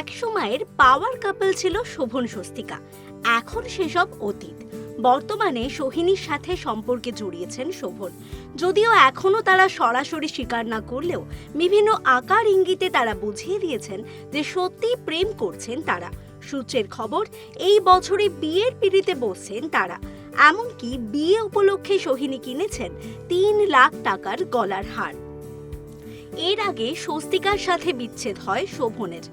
এক সময়ের পাওয়ার কাপল ছিল শোভন স্বস্তিকা। এখন সেসব অতীত। বর্তমানে সোহিনীর সাথে সম্পর্কে জড়িয়েছেন শোভন। যদিও এখনও তারা সরাসরি স্বীকার না করলেও বিভিন্ন আকার ইঙ্গিতে তারা বুঝিয়ে দিয়েছেন যে সত্যিই প্রেম করছেন তারা। সূত্রের খবর, এই বছরে বিয়ের পিড়িতে বসছেন তারা। এমনকি বিয়ে উপলক্ষে সোহিনী কিনেছেন তিন লাখ টাকার গলার হার। এর আগে স্বস্তিকার সাথে বিচ্ছেদ হয় শোভনের।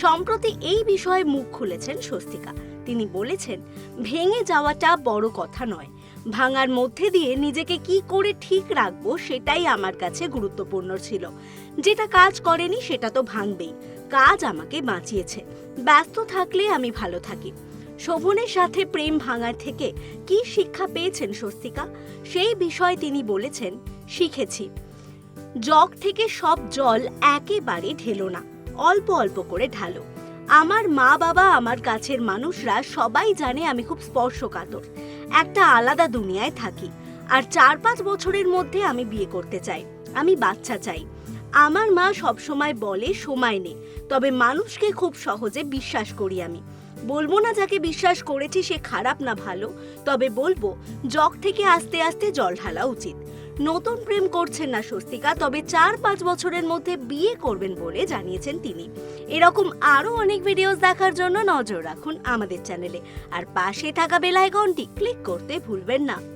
সম্প্রতি এই বিষয়ে মুখ খুলেছেন স্বস্তিকা। তিনি বলেছেন, ভেঙে যাওয়াটা বড় কথা নয়। ভাঙার মধ্যে দিয়ে নিজেকে কি করে ঠিক রাখব সেটাই আমার কাছে গুরুত্বপূর্ণ ছিল। যেটা কাজ করেনি সেটা তো ভাঙবেই। কাজ আমাকে বাঁচিয়েছে। ব্যস্ত থাকলে আমি ভালো থাকি। শোভনের সাথে প্রেম ভাঙার থেকে কি শিক্ষা পেয়েছেন স্বস্তিকা? সেই বিষয়ে তিনি বলেছেন, শিখেছি। জগ থেকে সব জল একেবারে ঢেলো না। অল্প অল্প করে ঢালো। আমার মা বাবা, আমার কাছের মানুষরা সবাই জানে আমি খুব স্পর্শকাতর। একটা আলাদা দুনিয়ায় থাকি আর চার পাঁচ বছরের মধ্যে আমি বিয়ে করতে চাই। আমি বাচ্চা চাই। আমার মা সবসময় বলে, সময় নেই তবে মানুষকে খুব সহজে বিশ্বাস করি আমি। বলব না যাকে বিশ্বাস করেছি সে খারাপ না ভালো, তবে বলব, জগ থেকে আস্তে আস্তে জল ঢালা উচিত। নতুন প্রেম করছেন না স্বস্তিকা, তবে চার পাঁচ বছরের মধ্যে বিয়ে করবেন বলে জানিয়েছেন তিনি। এরকম আরও অনেক ভিডিওস দেখার জন্য নজর রাখুন আমাদের চ্যানেলে আর পাশে থাকা বেলাইকনটি ক্লিক করতে ভুলবেন না।